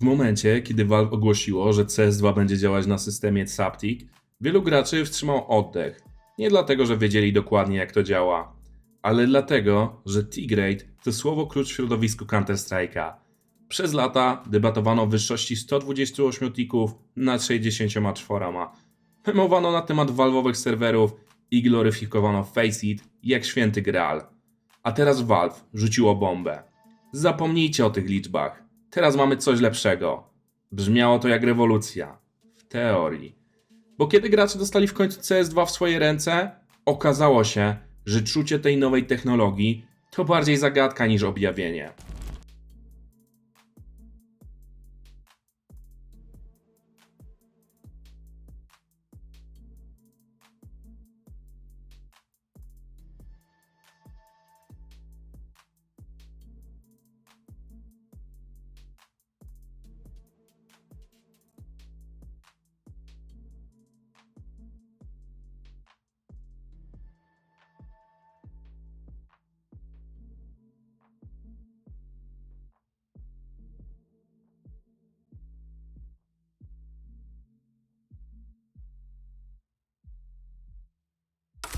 W momencie, kiedy Valve ogłosiło, że CS2 będzie działać na systemie Zaptic, wielu graczy wstrzymało oddech. Nie dlatego, że wiedzieli dokładnie jak to działa, ale dlatego, że T-Grade to słowo klucz w środowisku Counter-Strike'a. Przez lata debatowano o wyższości 128 tików nad 64. Mymowano na temat valve'owych serwerów i gloryfikowano Faceit jak święty graal. A teraz Valve rzuciło bombę. Zapomnijcie o tych liczbach. Teraz mamy coś lepszego. Brzmiało to jak rewolucja. W teorii. Bo kiedy gracze dostali w końcu CS2 w swoje ręce, okazało się, że czucie tej nowej technologii to bardziej zagadka niż objawienie.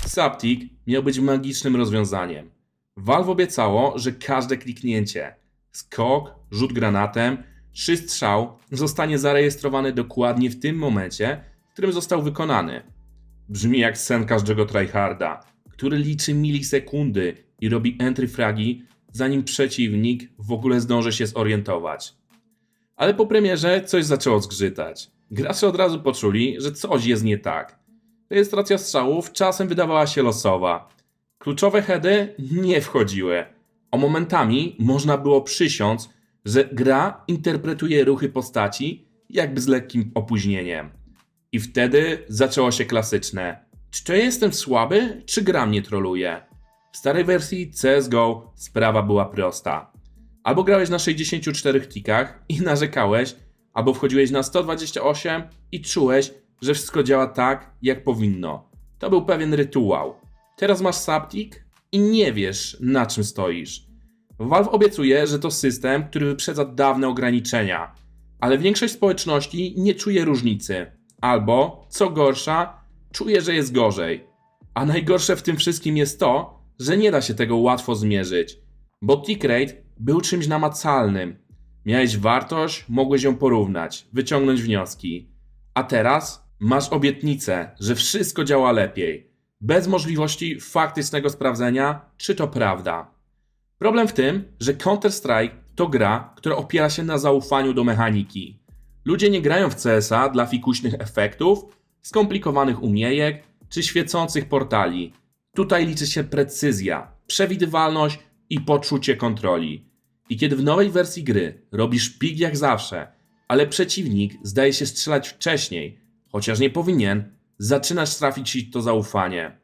Saptic miał być magicznym rozwiązaniem. Valve obiecało, że każde kliknięcie, skok, rzut granatem czy strzał zostanie zarejestrowany dokładnie w tym momencie, w którym został wykonany. Brzmi jak sen każdego tryharda, który liczy milisekundy i robi entry fragi, zanim przeciwnik w ogóle zdąży się zorientować. Ale po premierze coś zaczęło zgrzytać. Gracze od razu poczuli, że coś jest nie tak. Rejestracja strzałów czasem wydawała się losowa. Kluczowe heady nie wchodziły. A momentami można było przysiąc, że gra interpretuje ruchy postaci jakby z lekkim opóźnieniem. I wtedy zaczęło się klasyczne. Czy jestem słaby, czy gra mnie troluje? W starej wersji CSGO sprawa była prosta. Albo grałeś na 64 tikach i narzekałeś, albo wchodziłeś na 128 i czułeś, że wszystko działa tak, jak powinno. To był pewien rytuał. Teraz masz Saptic i nie wiesz, na czym stoisz. Valve obiecuje, że to system, który wyprzedza dawne ograniczenia, ale większość społeczności nie czuje różnicy. Albo, co gorsza, czuje, że jest gorzej. A najgorsze w tym wszystkim jest to, że nie da się tego łatwo zmierzyć, bo tick rate był czymś namacalnym. Miałeś wartość, mogłeś ją porównać, wyciągnąć wnioski. A teraz masz obietnicę, że wszystko działa lepiej, bez możliwości faktycznego sprawdzenia, czy to prawda. Problem w tym, że Counter-Strike to gra, która opiera się na zaufaniu do mechaniki. Ludzie nie grają w CS-a dla fikuśnych efektów, skomplikowanych umiejek czy świecących portali. Tutaj liczy się precyzja, przewidywalność i poczucie kontroli. I kiedy w nowej wersji gry robisz pik jak zawsze, ale przeciwnik zdaje się strzelać wcześniej, chociaż nie powinien, zaczynasz trafić ci to zaufanie.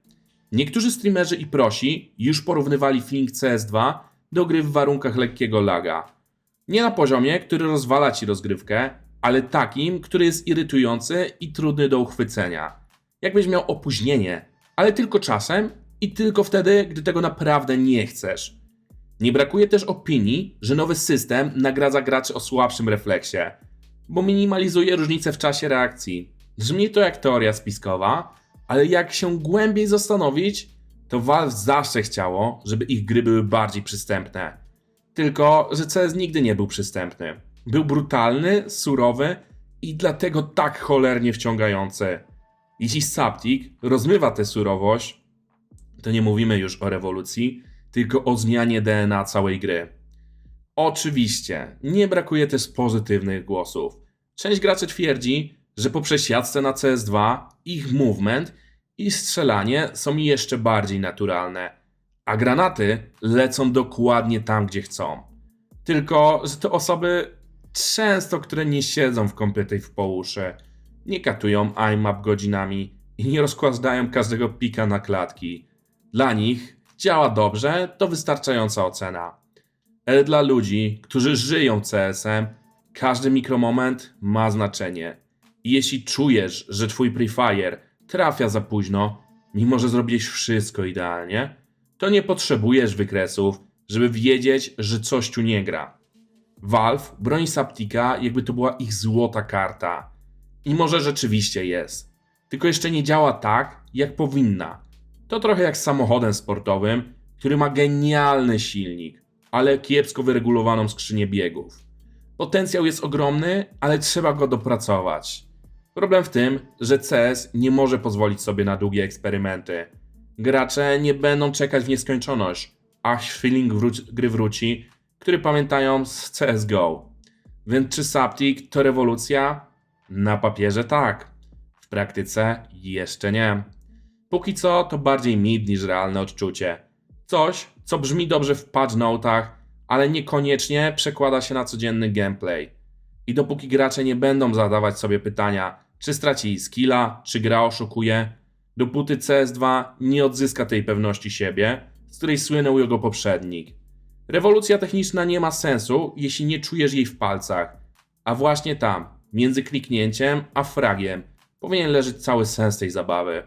Niektórzy streamerzy i prosi już porównywali feeling CS2 do gry w warunkach lekkiego laga. Nie na poziomie, który rozwala ci rozgrywkę, ale takim, który jest irytujący i trudny do uchwycenia. Jakbyś miał opóźnienie, ale tylko czasem i tylko wtedy, gdy tego naprawdę nie chcesz. Nie brakuje też opinii, że nowy system nagradza graczy o słabszym refleksie, bo minimalizuje różnice w czasie reakcji. Brzmi to jak teoria spiskowa, ale jak się głębiej zastanowić, to Valve zawsze chciało, żeby ich gry były bardziej przystępne. Tylko, że CS nigdy nie był przystępny. Był brutalny, surowy i dlatego tak cholernie wciągający. Jeśli Saptic rozmywa tę surowość, to nie mówimy już o rewolucji, tylko o zmianie DNA całej gry. Oczywiście, nie brakuje też pozytywnych głosów. Część graczy twierdzi, że po przesiadce na CS2 ich movement i strzelanie są jeszcze bardziej naturalne, a granaty lecą dokładnie tam, gdzie chcą. Tylko, że to osoby często, które nie siedzą w kompletej w połuszy, nie katują IMAP godzinami i nie rozkładają każdego pika na klatki. Dla nich działa dobrze, to wystarczająca ocena. Ale dla ludzi, którzy żyją CS-em, każdy mikromoment ma znaczenie. Jeśli czujesz, że twój prefire trafia za późno, mimo że zrobiłeś wszystko idealnie, to nie potrzebujesz wykresów, żeby wiedzieć, że coś tu nie gra. Valve broni Saptika, jakby to była ich złota karta. I może rzeczywiście jest. Tylko jeszcze nie działa tak, jak powinna. To trochę jak z samochodem sportowym, który ma genialny silnik, ale kiepsko wyregulowaną skrzynię biegów. Potencjał jest ogromny, ale trzeba go dopracować. Problem w tym, że CS nie może pozwolić sobie na długie eksperymenty. Gracze nie będą czekać w nieskończoność, aż feeling wró- gry wróci, który pamiętają z CSGO. Więc czy Saptic to rewolucja? Na papierze tak. W praktyce jeszcze nie. Póki co to bardziej mid niż realne odczucie. Coś, co brzmi dobrze w patch notach, ale niekoniecznie przekłada się na codzienny gameplay. I dopóki gracze nie będą zadawać sobie pytania, czy straci skilla, czy gra oszukuje, dopóty CS2 nie odzyska tej pewności siebie, z której słynął jego poprzednik. Rewolucja techniczna nie ma sensu, jeśli nie czujesz jej w palcach, a właśnie tam, między kliknięciem a fragiem, powinien leżeć cały sens tej zabawy.